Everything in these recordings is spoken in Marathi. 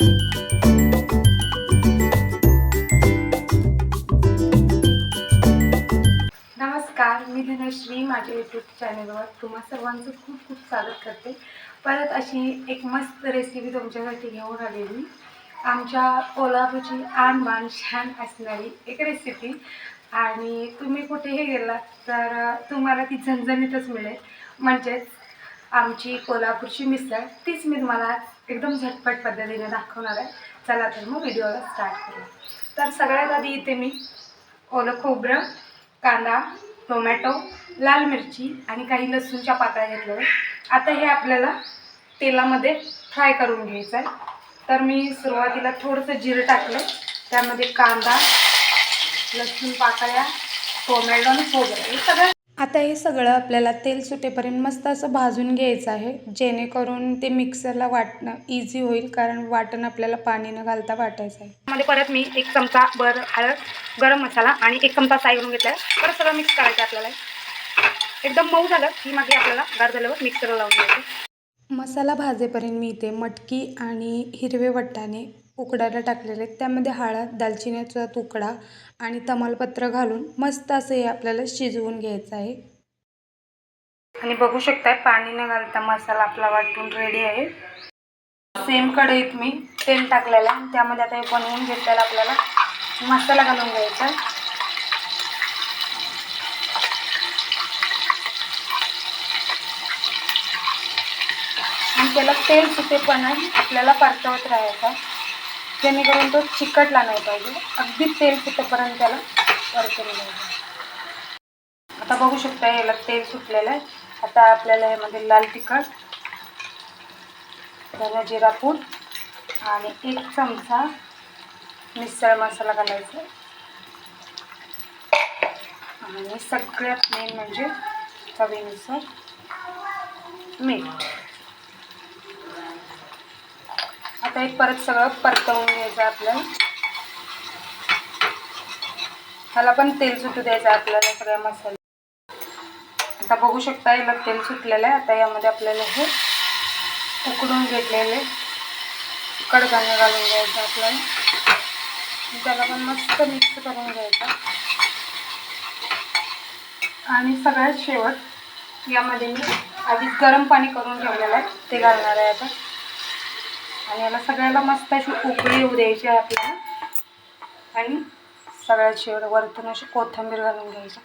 नमस्कार मी धनश्री माझ्या यूट्यूब चॅनलवर तुम्हा सर्वांचं खूप खूप स्वागत करते. परत अशी एक मस्त रेसिपी तुमच्यासाठी घेऊन आलेली. आमच्या कोल्हापूरची आणबाण छान असणारी एक रेसिपी आणि तुम्ही कुठेही गेलात तर तुम्हाला ती झणझणीतच मिळेल. म्हणजेच आमची कोल्हापूरची मिसळ तीच मी तुम्हाला एकदम झटपट पद्धतीने दाखवणार आहे. चला तर मग व्हिडिओला स्टार्ट करूया. तर सगळ्यात आधी इथे मी ओलं खोबरं कांदा टोमॅटो लाल मिरची आणि काही लसूणच्या पाकळ्या घेतल्या आता हे आपल्याला तेलामध्ये फ्राय करून घ्यायचं आहे. तर मी सुरुवातीला थोडंसं जिरं टाकलं त्यामध्ये कांदा लसूण पाकळ्या टोमॅटो आणि खोबरं. हे सगळं आता हे सगळं आपल्याला तेल सुटेपर्यंत मस्त असं भाजून घ्यायचं आहे. जेणेकरून ते मिक्सरला वाटणं इझी होईल कारण वाटण आपल्याला पाणी न घालता वाटायचं आहे. मध्ये परत मी एक चमचा बर हळद गरम मसाला आणि एक चमचा साई करून घेतला आहे. परत सगळं मिक्स करायचं आपल्याला. एकदम मऊ झालं की मग आपल्याला गार झाल्यावर मिक्सरला लावून घ्यायचं. मसाला भाजेपर्यंत मी इथे मटकी आणि हिरवे वट्टाणे उकडायला टाकलेले आहेत. त्यामध्ये हळद दालचिनीचा तुकडा आणि तमालपत्र घालून मस्त असं हे आपल्याला शिजवून घ्यायचं आहे. आणि बघू शकताय पाणी न घालता मसाला आपला वाटून रेडी आहे. सेम कढईत मी तेल टाकलेलं. आहे त्यामध्ये आता हे बनवून घेतलेला आपल्याला मसाला घालून घ्यायचा. आणि त्याला तेल सुटेपणा आपल्याला परतवत राहायचा. जेणेकरून तो चिकटला नाही पाहिजे. अगदी तेल सुटेपर्यंत त्याला परतून घ्यायचं. आता बघू शकता याला तेल सुटलेलं आहे. आता आपल्याला यामध्ये लाल तिखट धना जिरा पूड आणि एक चमचा मिसळ मसाला घालायचा. आणि सगळ्यात मेन म्हणजे चवीनुसार मीठ. आता एक परत सगळं परतवून घ्यायचं आपल्याला ह्याला पण तेल सुटू द्यायचं आपल्याला सगळ्या मसाला. आता बघू शकता याला तेल सुटलेलं आहे. आता यामध्ये आपल्याला हे उकडून घेतलेले कडधान्य घालून घ्यायचं आपल्याला. त्याला पण मस्त मिक्स करून घ्यायचं आणि सगळ्यात शेवट यामध्ये मी आधीच गरम पाणी करून ठेवलेलं आहे. ते घालणार आहे आता. आणि याला सगळ्याला मस्त अशी उकळी येऊ द्यायची आहे आपल्याला. आणि सगळ्यात शेवट वरतून अशी कोथिंबीर घालून घ्यायची.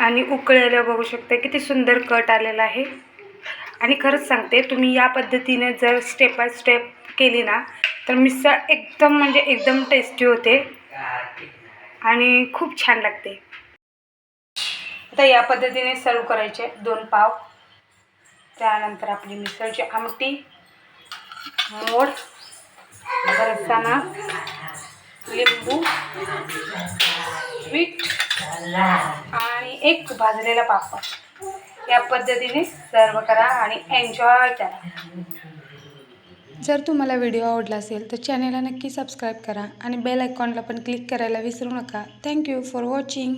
आणि उकळायला बघू शकता किती सुंदर कट आलेला आहे. आणि खरंच सांगते तुम्ही या पद्धतीने जर स्टेप बाय स्टेप केली ना तर मिसळ एकदम म्हणजे एकदम टेस्टी होते. आणि खूप छान लागते. आता या पद्धतीने सर्व करायचे दोन पाव. त्यानंतर आपली मिसळची आमटी मोड बरसाना लिंबू मीठ आणि एक भाजलेला पापड. या पद्धतीने सर्व करा आणि एन्जॉय करा. जर तुम्हाला व्हिडिओ आवडला असेल तर चॅनेलला नक्की सबस्क्राईब करा आणि बेल आयकॉनला पण क्लिक करायला विसरू नका. Thank you for watching